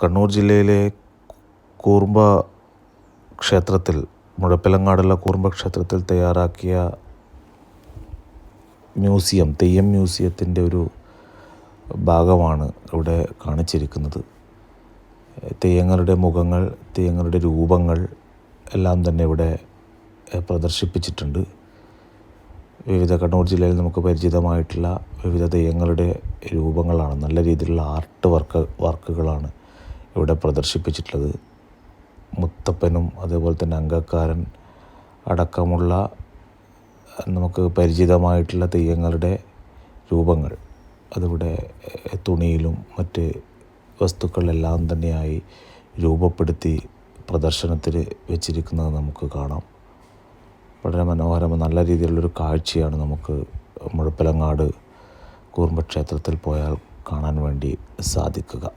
കണ്ണൂർ ജില്ലയിലെ കൂർമ്പ ക്ഷേത്രത്തിൽ മുഴപ്പിലങ്ങാടുള്ള കൂർമ്പ ക്ഷേത്രത്തിൽ തയ്യാറാക്കിയ മ്യൂസിയം തെയ്യം മ്യൂസിയത്തിന്റെ ഒരു ഭാഗമാണ് ഇവിടെ കാണിച്ചിരിക്കുന്നത്. തെയ്യങ്ങളുടെ മുഖങ്ങൾ തെയ്യങ്ങളുടെ രൂപങ്ങൾ എല്ലാം തന്നെ ഇവിടെ പ്രദർശിപ്പിച്ചിട്ടുണ്ട്. വിവിധ കണ്ണൂർ ജില്ലയിൽ നമുക്ക് പരിചിതമായിട്ടുള്ള വിവിധ തെയ്യങ്ങളുടെ രൂപങ്ങളാണ്. നല്ല രീതിയിലുള്ള ആർട്ട് വർക്ക് വർക്കുകളാണ് ഇവിടെ പ്രദർശിപ്പിച്ചിട്ടുള്ളത്. മുത്തപ്പനും അതേപോലെ തന്നെ അങ്കക്കാരൻ അടക്കമുള്ള നമുക്ക് പരിചിതമായിട്ടുള്ള തെയ്യങ്ങളുടെ രൂപങ്ങൾ. അതിവിടെ തുണിയിലും മറ്റ് വസ്തുക്കളിലെല്ലാം തന്നെയായി രൂപപ്പെടുത്തി പ്രദർശനത്തിൽ വെച്ചിരിക്കുന്നത് നമുക്ക് കാണാം. വളരെ മനോഹരം നല്ല രീതിയിലുള്ളൊരു കാഴ്ചയാണ് നമുക്ക് മുഴപ്പിലങ്ങാട് കൂർമ്പക്ഷേത്രത്തിൽ പോയാൽ കാണാൻ വേണ്ടി സാധിക്കുക.